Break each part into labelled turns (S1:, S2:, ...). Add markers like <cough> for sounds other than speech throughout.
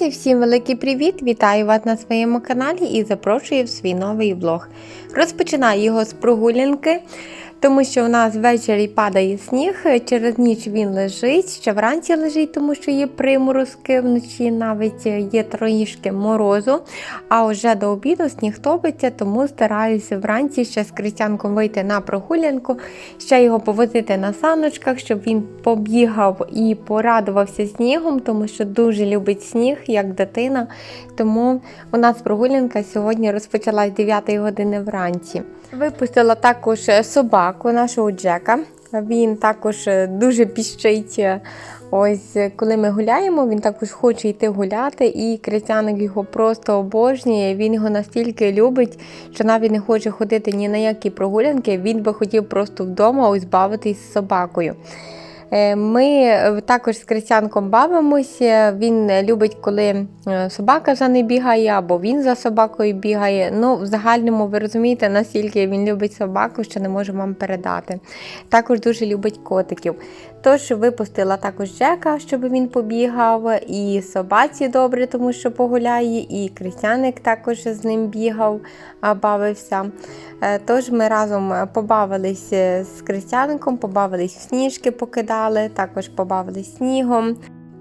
S1: Друзі, всім великий привіт! Вітаю вас на своєму каналі і запрошую в свій новий влог. Розпочинаю його з прогулянки, тому що у нас ввечері падає сніг, через ніч він лежить, ще вранці лежить, тому що є приморозки, вночі навіть є трошки морозу. А вже до обіду сніг топиться, тому стараюся вранці ще з критянком вийти на прогулянку, ще його повозити на саночках, щоб він побігав і порадувався снігом, тому що дуже любить сніг, як дитина. Тому у нас прогулянка сьогодні розпочалась 9 години вранці. Випустила також собаку нашого Джека. Він також дуже піщить. Ось коли ми гуляємо, він також хоче йти гуляти, і критяник його просто обожнює. Він його настільки любить, що навіть не хоче ходити ні на які прогулянки. Він би хотів просто вдома ось бавитись з собакою. Е, Ми також з критянком бавимося. Він любить, коли е, собака за ним бігає, або він за собакою бігає. Ну, в загальному ви розумієте, наскільки він любить собаку, що не можу вам передати. Також дуже любить котиків. Тож випустила також Джека, щоб він побігав, і собаці добре, тому що погуляє, і крестяник також з ним бігав, бавився. Е, Тож ми разом побавились з крестяником, побавились в сніжки, покидали, також побавились снігом.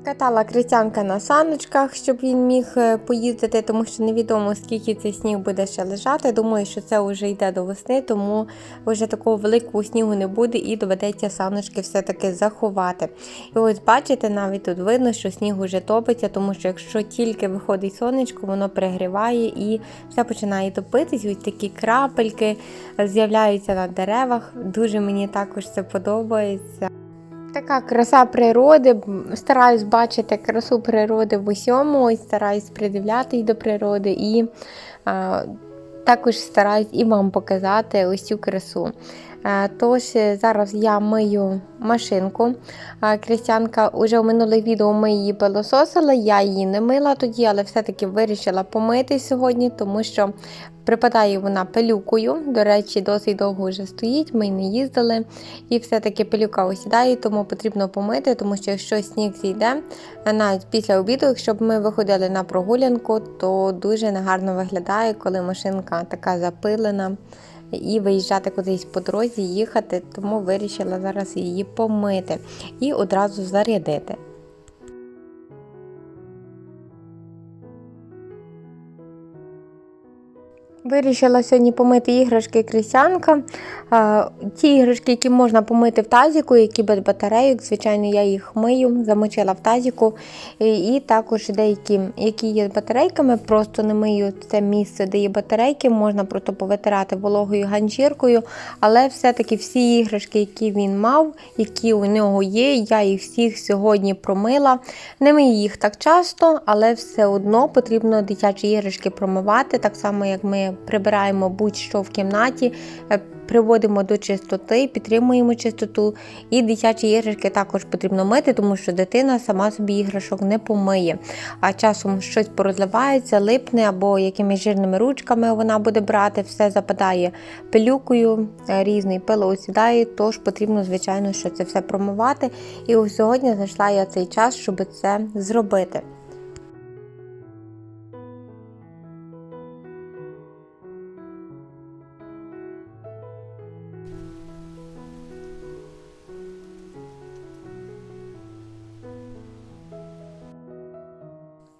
S1: Катала критянка на саночках, щоб він міг е, поїздити, тому що невідомо скільки цей сніг буде ще лежати. Думаю, що це вже йде до весни, тому вже такого великого снігу не буде і доведеться саночки все-таки заховати. І ось бачите, навіть тут видно, що сніг вже топиться, тому що якщо тільки виходить сонечко, воно перегріває і все починає топитись. Ось такі крапельки з'являються на деревах. Дуже мені також це подобається. Така краса природи. Стараюсь бачити красу природи в усьому, ось стараюсь придивлятись до природи і а, також стараюсь і вам показати ось цю красу. Е, Тож зараз я мию машинку. Е, Крістянка вже в минулих відео ми її пилососили, я її не мила тоді, але все-таки вирішила помити сьогодні, тому що припадає вона пилюкою. До речі, досить довго вже стоїть, ми не їздили. І все-таки пилюка осідає, тому потрібно помити, тому що якщо сніг зійде, навіть після обіду, якщо б ми виходили на прогулянку, то дуже негарно виглядає, коли машинка така запилена і виїжджати кудись по дорозі, їхати, тому вирішила зараз її помити і одразу зарядити. Вирішила сьогодні помити іграшки крисянка. Ті іграшки, які можна помити в тазіку, які без батарейок, звичайно, я їх мию, замочила в тазіку. І також деякі, які є з батарейками, просто не мию це місце, де є батарейки, можна просто повитирати вологою ганчіркою. Але все-таки всі іграшки, які він мав, які у нього є, я їх всіх сьогодні промила. Не мию їх так часто, але все одно потрібно дитячі іграшки промивати, так само, як ми прибираємо будь-що в кімнаті, е, приводимо до чистоти, підтримуємо чистоту. І дитячі іграшки також потрібно мити, тому що дитина сама собі іграшок не помиє. А часом щось порозливається, липне або якимись жирними ручками вона буде брати, все западає пилюкою, е, різний пило осідає, тож потрібно, звичайно, що це все промивати. І ось сьогодні знайшла я цей час, щоб це зробити.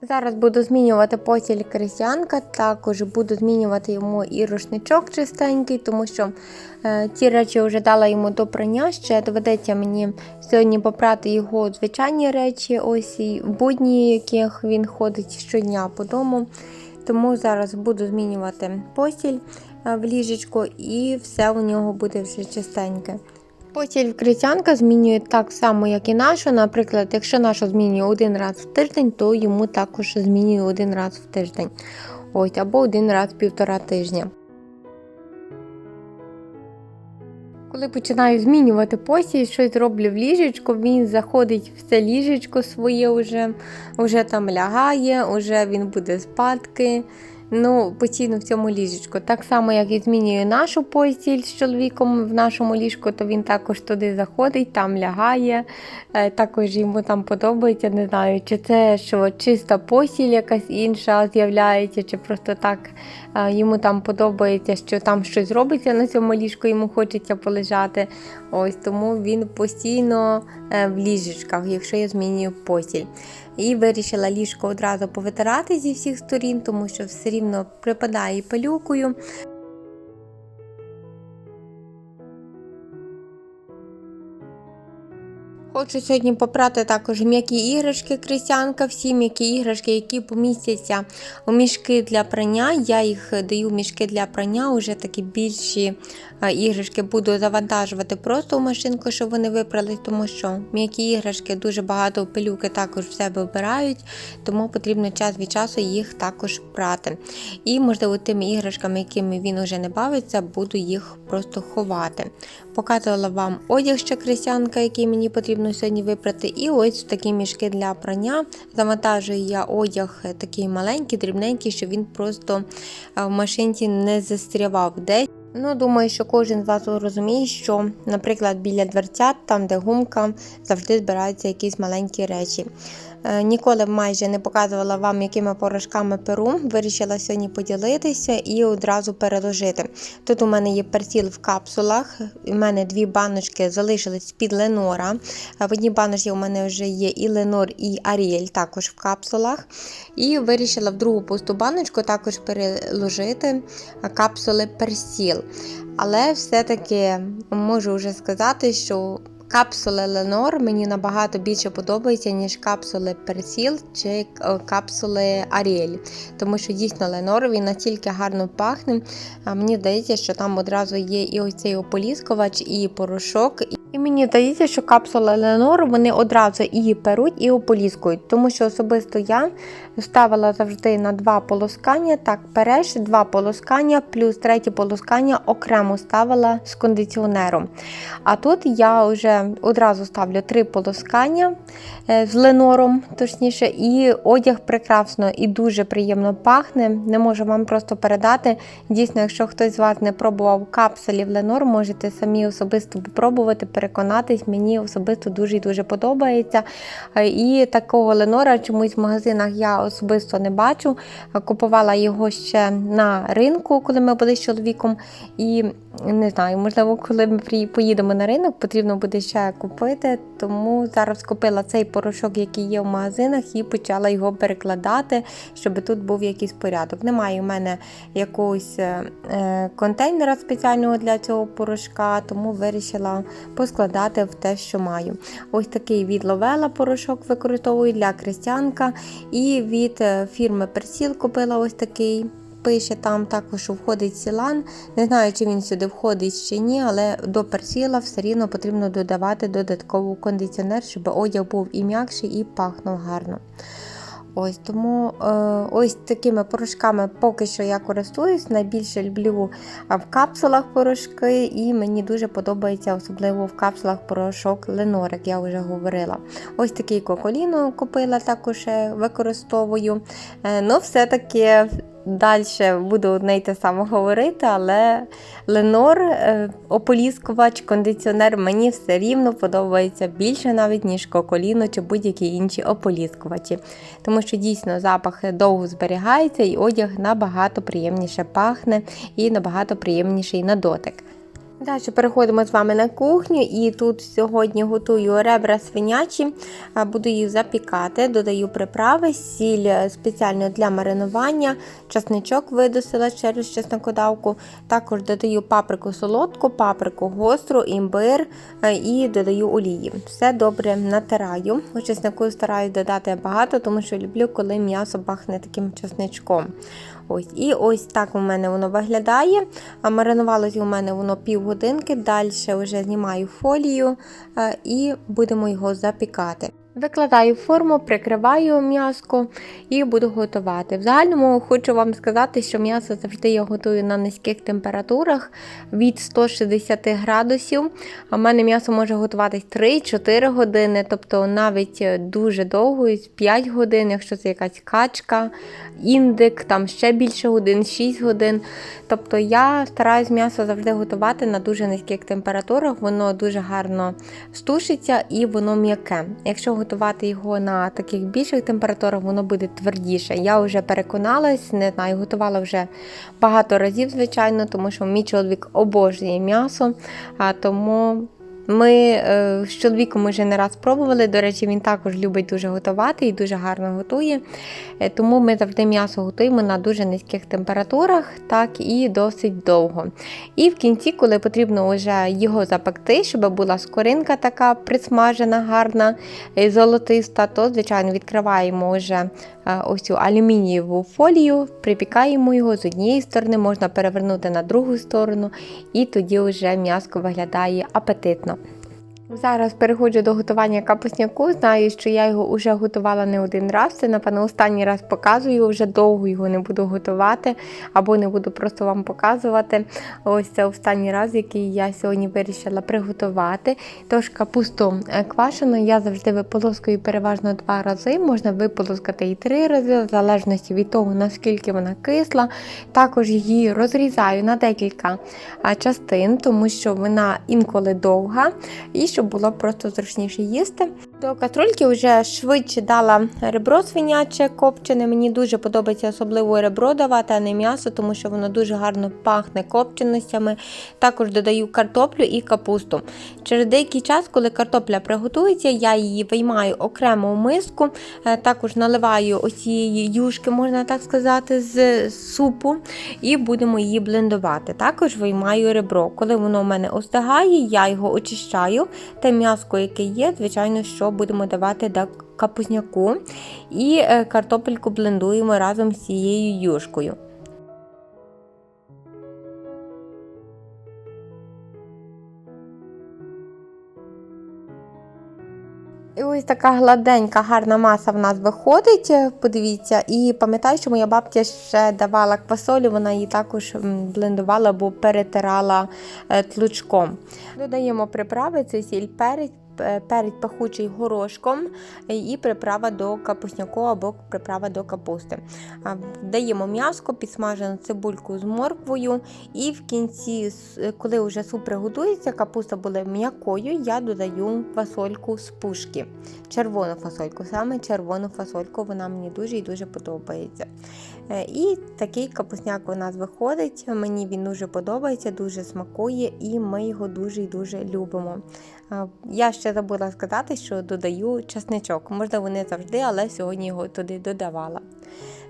S1: Зараз буду змінювати постіль крестянка, також буду змінювати йому і рушничок чистенький, тому що е, ті речі вже дала йому до прання. Ще доведеться мені сьогодні попрати його звичайні речі, ось і будні, яких він ходить щодня по дому. Тому зараз буду змінювати постіль е, в ліжечко і все у нього буде вже чистеньке. Постіль критянка змінює так само, як і нашу. Наприклад, якщо наша змінює один раз в тиждень, то йому також змінює один раз в тиждень. Ось, або один раз в півтора тижня. Коли починаю змінювати постіль, щось роблю в ліжечко, він заходить в це ліжечко своє вже, вже там лягає, вже він буде спадки. Ну, постійно в цьому ліжечку. Так само, як і змінює нашу постіль з чоловіком в нашому ліжку, то він також туди заходить, там лягає. Е, Також йому там подобається. Не знаю, чи це що чиста постіль якась інша з'являється, чи просто так е, йому там подобається, що там щось робиться на цьому ліжку, йому хочеться полежати. Ось тому він постійно е, в ліжечках, якщо я змінюю постіль. І вирішила ліжко одразу повитирати зі всіх сторін, тому що все рівно припадає пилюкою. Хочу сьогодні попрати також м'які іграшки крістянка, всі м'які іграшки, які помістяться у мішки для прання. Я їх даю в мішки для прання, уже такі більші е, іграшки буду завантажувати просто в машинку, щоб вони випрали, тому що м'які іграшки дуже багато пилюки також в себе вбирають, тому потрібно час від часу їх також прати. І, можливо, тими іграшками, якими він уже не бавиться, буду їх просто ховати. Показувала вам одяг ще крестянка, який мені потрібно сьогодні випрати. І ось такі мішки для прання. Завантажую я одяг такий маленький, дрібненький, щоб він просто е, в машинці не застрявав десь. Ну, думаю, що кожен з вас розуміє, що, наприклад, біля дверцят, там, де гумка, завжди збираються якісь маленькі речі. Е, Ніколи майже не показувала вам, якими порошками перу. Вирішила сьогодні поділитися і одразу переложити. Тут у мене є персіл в капсулах. У мене дві баночки залишились під Ленора. Е, В одній баночці у мене вже є і Ленор, і Аріель також в капсулах. І вирішила в другу пусту баночку також переложити е, капсули персіл. Але все-таки можу вже сказати, що Капсули Ленор мені набагато більше подобаються, ніж капсули Персіл чи е, капсули Аріель. Тому що дійсно Ленор він настільки гарно пахне. Мені здається, що там одразу є і ось цей ополіскувач, і порошок. І мені здається, що капсули Ленор вони одразу і перуть, і ополіскують. Тому що особисто я ставила завжди на два полоскання. Так, переш, два полоскання, плюс третє полоскання окремо ставила з кондиціонером. А тут я вже одразу ставлю три полоскання е, з ленором, точніше, і одяг прекрасно і дуже приємно пахне. Не можу вам просто передати. Дійсно, якщо хтось з вас не пробував капсулів Ленор, можете самі особисто попробувати, переконатись. Мені особисто дуже і дуже подобається. Е, І такого Ленора чомусь в магазинах я особисто не бачу. Купувала його ще на ринку, коли ми були з чоловіком. І не знаю, можливо, коли ми поїдемо на ринок, потрібно буде ще купити. Тому зараз купила цей порошок, який є в магазинах, і почала його перекладати, щоб тут був якийсь порядок. Немає у мене якогось е, е, контейнера спеціального для цього порошка, тому вирішила поскладати в те, що маю. Ось такий від Ловела порошок використовую для крестянка. І від е, фірми Персіл купила ось такий. Пише там також, входить сілан. Не знаю, чи він сюди входить чи ні, але до персіла все рівно потрібно додавати додатковий кондиціонер, щоб одяг був і м'якший, і пахнув гарно. Ось тому е, ось такими порошками поки що я користуюсь. Найбільше люблю в капсулах порошки, і мені дуже подобається, особливо в капсулах порошок Ленор, як я вже говорила. Ось такий коколіно купила, також е, використовую. Е, ну, все-таки далі буду одне й те саме говорити, але Ленор, е, ополіскувач, кондиціонер мені все рівно подобається більше навіть, ніж коколіно чи будь-які інші ополіскувачі. Тому що дійсно запах довго зберігається і одяг набагато приємніше пахне і набагато приємніший на дотик. Далі переходимо з вами на кухню, і тут сьогодні готую ребра свинячі, буду їх запікати, додаю приправи, сіль е, спеціально для маринування, часничок видусила через чеснокодавку. Також додаю паприку солодку, паприку гостру, імбир е, і додаю олії. Все добре натираю. У чеснику стараюсь додати багато, тому що люблю, коли м'ясо пахне таким чесничком. Ось, І ось так у мене воно виглядає. Маринувалося у мене воно півгодинки. Далі вже знімаю фолію е, і будемо його запікати. Викладаю форму, прикриваю м'яско і буду готувати. В загальному хочу вам сказати, що м'ясо завжди я готую на низьких температурах від 160 градусів. В мене м'ясо може готуватись 3-4 години, тобто навіть дуже довго, 5 годин, якщо це якась качка, індик, там ще більше годин, 6 годин. Тобто я стараюсь м'ясо завжди готувати на дуже низьких температурах, воно дуже гарно стушиться і воно м'яке. Якщо готувати його на таких більших температурах, воно буде твердіше. Я вже переконалась, не знаю, готувала вже багато разів, звичайно, тому що мій чоловік обожнює м'ясо, а тому. Ми е, з чоловіком вже не раз пробували. До речі, він також любить дуже готувати і дуже гарно готує. Е, Тому ми завжди м'ясо готуємо на дуже низьких температурах, так і досить довго. І в кінці, коли потрібно вже його запекти, щоб була скоринка така присмажена, гарна, е, золотиста, то, звичайно, відкриваємо вже ось цю алюмінієву фолію, припікаємо його з однієї сторони, можна перевернути на другу сторону, і тоді вже м'яско виглядає апетитно. Зараз переходжу до готування капусняку. Знаю, що я його вже готувала не один раз. Це, напевно, останній раз показую, вже довго його не буду готувати, або не буду просто вам показувати. Ось це останній раз, який я сьогодні вирішила приготувати. Тож капусту е, квашену я завжди виполоскую переважно два рази. Можна виполоскати і три рази, в залежності від того, наскільки вона кисла. Також її розрізаю на декілька частин, тому що вона інколи довга. І щоб було просто зручніше їсти. До каструльки вже швидше дала ребро свиняче копчене. Мені дуже подобається особливо ребро давати, а не м'ясо, тому що воно дуже гарно пахне копченостями. Також додаю картоплю і капусту. Через деякий час, коли картопля приготується, я її виймаю окремо в миску, е, також наливаю ось цієї юшки, можна так сказати, з супу, і будемо її блендувати. Також виймаю ребро. Коли воно в мене остигає, я його очищаю. Те м'яско, яке є, звичайно, що будемо давати до капузняку. І е, картопельку блендуємо разом з цією юшкою. І ось така гладенька, гарна маса в нас виходить. е, Подивіться, і пам'ятаю, що моя бабця ще давала квасолю, вона її також блендувала або перетирала е, тлучком. Додаємо приправи, це сіль перець. Е, Перець пахучий горошком е, і приправа до капусняку або приправа до капусти. Даємо м'яско, підсмажену цибульку з морквою. І в кінці, е, коли вже суп приготується, капуста буде м'якою, я додаю фасольку з пушки. Червону фасольку, саме червону фасольку, вона мені дуже і дуже подобається. І такий капусняк у нас виходить. Мені він дуже подобається, дуже смакує, і ми його дуже і дуже любимо. Я ще забула сказати, що додаю часничок. Можливо, не завжди, але сьогодні його туди додавала.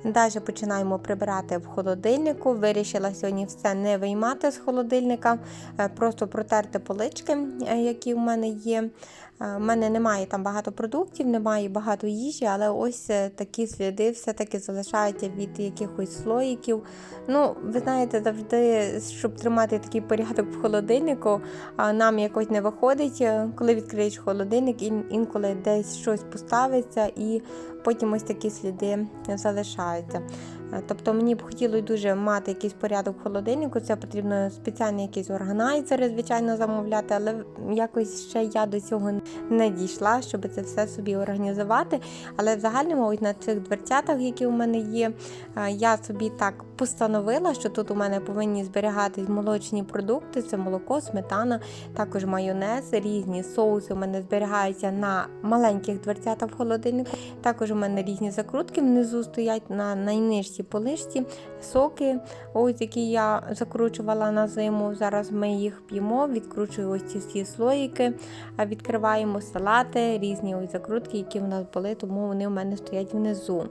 S1: Далі починаємо прибирати в холодильнику. Вирішила сьогодні все не виймати з холодильника, е, просто протерти полички, е, які в мене є. Е, У мене немає там багато продуктів, немає багато їжі, але ось е, такі сліди все-таки залишаються від якихось слоїків. Ну, ви знаєте, завжди, щоб тримати такий порядок в холодильнику, нам якось не виходить, е, коли відкриєш холодильник, інколи десь щось поставиться і потім ось такі сліди залишаються. Е, Тобто мені б хотілося дуже мати якийсь порядок в холодильнику. Це потрібно спеціальний якийсь органайзер, звичайно, замовляти, але якось ще я до цього не дійшла, щоб це все собі організувати. Але в загальному, ось на цих дверцятах, які у мене є, е, я собі так постановила, що тут у мене повинні зберігатись молочні продукти: це молоко, сметана, також майонез, різні соуси у мене зберігаються на маленьких дверцятах в холодильнику. Також у мене різні закрутки внизу стоять на найнижчій полишці, соки, ось які я закручувала на зиму. Зараз ми їх п'ємо, відкручую ось ці всі слоїки, відкриваємо салати, різні ось закрутки, які в нас були, тому вони у мене стоять внизу.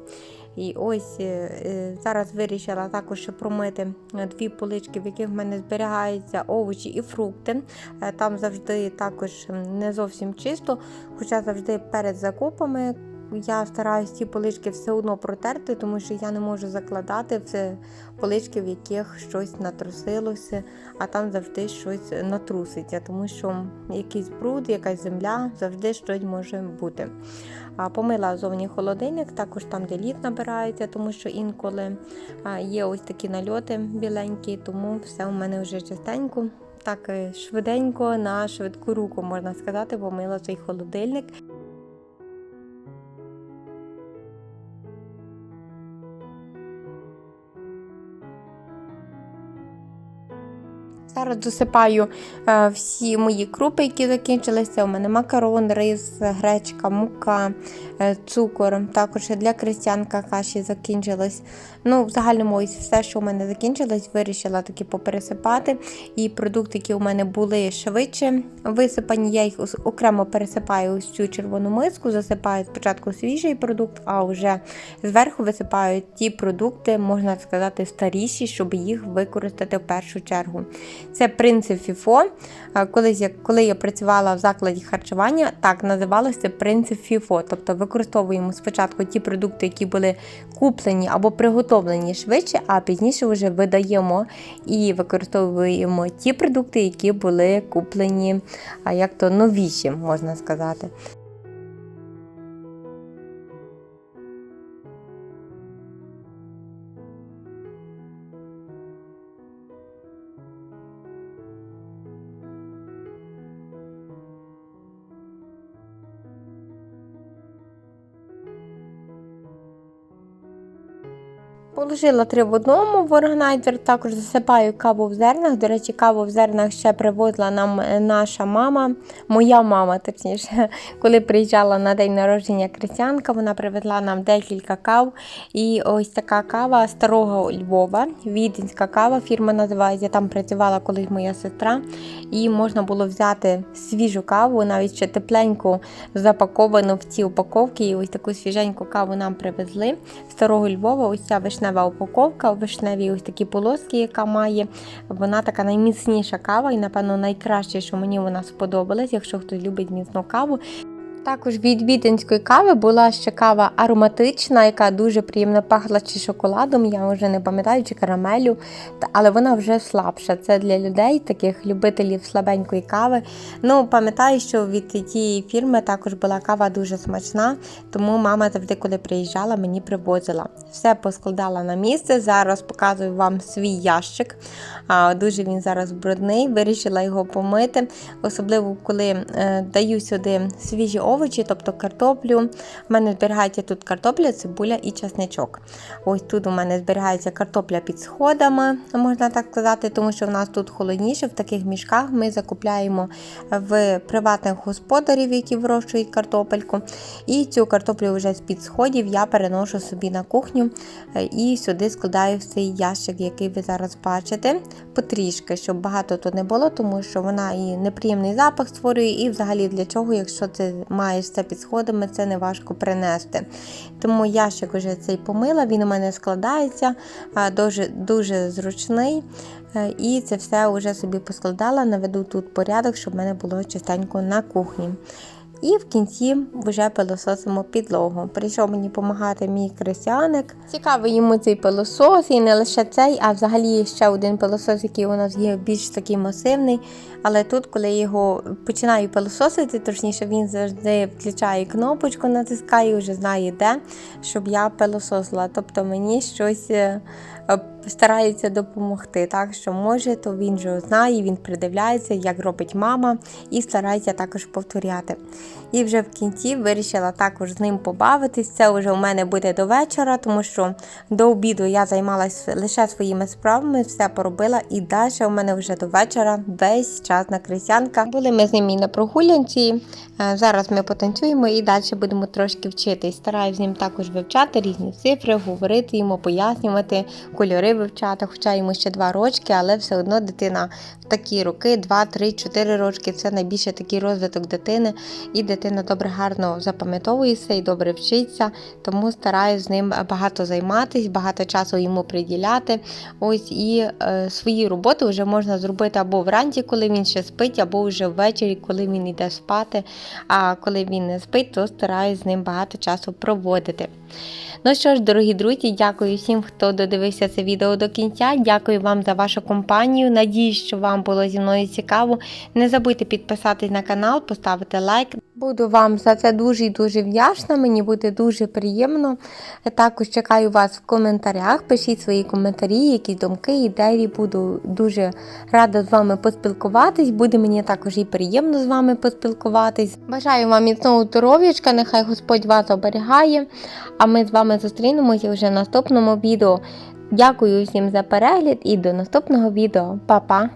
S1: І ось е, е, зараз вирішила також промити дві полички, в яких в мене зберігаються овочі і фрукти. Е, Там завжди також не зовсім чисто, хоча завжди перед закупами я стараюсь ці полички все одно протерти, тому що я не можу закладати в полички, в яких щось натрусилося, а там завжди щось натруситься, тому що якийсь бруд, якась земля, завжди щось може бути. Помила зовні холодильник, також там, де лід набирається, тому що інколи є ось такі нальоти біленькі, тому все у мене вже чистенько. Так е, швиденько на швидку руку можна сказати, помила цей холодильник. Зараз досипаю е, всі мої крупи, які закінчилися. У мене макарон, рис, гречка, мука, е, цукор. Також для крестянка каші закінчилось. Ну, в загальному ось все, що у мене закінчилось, вирішила таки попересипати. І продукти, які у мене були швидше висипані, я їх окремо пересипаю ось цю червону миску, засипаю спочатку свіжий продукт, а вже зверху висипаю ті продукти, можна сказати, старіші, щоб їх використати в першу чергу. Це принцип. Е, Колись, коли я працювала в закладі харчування, так називалося принцип FIFO. Тобто використовуємо спочатку ті продукти, які були куплені або приготовлені швидше, а пізніше вже видаємо і використовуємо ті продукти, які були куплені як то новіші, можна сказати. Положила три в одному в органайзер, також засипаю каву в зернах. До речі, каву в зернах ще привозила нам е, наша мама, моя мама, точніше, <laughs> коли приїжджала на день народження Крисянка, вона привезла нам декілька кав. І ось така кава старого Львова, віденська кава, фірма називається. Там працювала колись моя сестра. І можна було взяти свіжу каву, навіть ще тепленьку запаковану в ці упаковки. І ось таку свіженьку каву нам привезли старого Львова. Ось ця вишнева упаковка, вишневі ось такі полоски, яка має. Вона така найміцніша кава, і, напевно, найкраще, що мені вона сподобалась, якщо хтось любить міцну каву. Також від віденської кави була ще кава ароматична, яка дуже приємно пахла чи шоколадом, я вже не пам'ятаю, чи карамелю, але вона вже слабша. Це для людей, таких любителів слабенької кави. Ну, пам'ятаю, що від тієї фірми також була кава дуже смачна, тому мама завжди, коли приїжджала, мені привозила. Все поскладала на місце. Зараз показую вам свій ящик. Дуже він зараз брудний, вирішила його помити. Особливо, коли е, даю сюди свіжі овочі, тобто картоплю. У мене зберігається тут картопля, цибуля і часничок. Ось тут у мене зберігається картопля під сходами, можна так сказати, тому що в нас тут холодніше, в таких мішках ми закупляємо в приватних господарів, які вирощують картопельку. І цю картоплю вже з під сходів я переношу собі на кухню е, і сюди складаю в цей ящик, який ви зараз бачите. Потрішки, щоб багато тут не було, тому що вона і неприємний запах створює, і взагалі для чого, якщо ти маєш це під сходами, це не важко принести. Тому ящик уже цей помила, він у мене складається, дуже, дуже зручний. Е, І це все вже собі поскладала, наведу тут порядок, щоб в мене було чистенько на кухні. І в кінці вже пилососимо підлогу. Прийшов мені допомагати мій кресяник. Цікавий йому цей пилосос, і не лише цей, а взагалі ще один пилосос, який у нас є більш такий масивний. Але тут, коли я його починаю пилососити, точніше він завжди включає кнопочку, натискає, вже знає де, щоб я пилососила. Тобто мені щось е, старається допомогти. Так що може, то він вже знає, він придивляється, як робить мама, і старається також повторяти. І вже в кінці вирішила також з ним побавитись. Це вже у мене буде до вечора, тому що до обіду я займалася лише своїми справами, все поробила, і далі у мене вже до вечора весь час на крисянка. Були ми з ним і на прогулянці. Е, Зараз ми потанцюємо і далі будемо трошки вчитись. Стараюсь з ним також вивчати різні цифри, говорити йому, пояснювати кольори вивчати, хоча йому ще 2 рочки, але все одно дитина в такі роки, 2, 3, 4 рочки це найбільше такий розвиток дитини, і дитина добре гарно запам'ятовується і добре вчиться, тому стараюсь з ним багато займатися, багато часу йому приділяти. Ось і е, свої роботи вже можна зробити або вранці, коли він ще спить, або вже ввечері, коли він йде спати. А коли він не спить, то стараюсь з ним багато часу проводити. Ну що ж, дорогі друзі, дякую всім, хто додивився це відео до кінця. Дякую вам за вашу компанію. Надіюсь, що вам було зі мною цікаво. Не забудьте підписатись на канал, поставити лайк. Буду вам за це дуже і дуже вдячна. Мені буде дуже приємно. Також чекаю вас в коментарях. Пишіть свої коментарі, якісь думки, ідеї. Буду дуже рада з вами поспілкуватись. Буде мені також і приємно з вами поспілкуватись. Бажаю вам міцного здоров'ячка, нехай Господь вас оберігає. А ми з вами зустрінемося вже в наступному відео. Дякую всім за перегляд і до наступного відео. Па-па!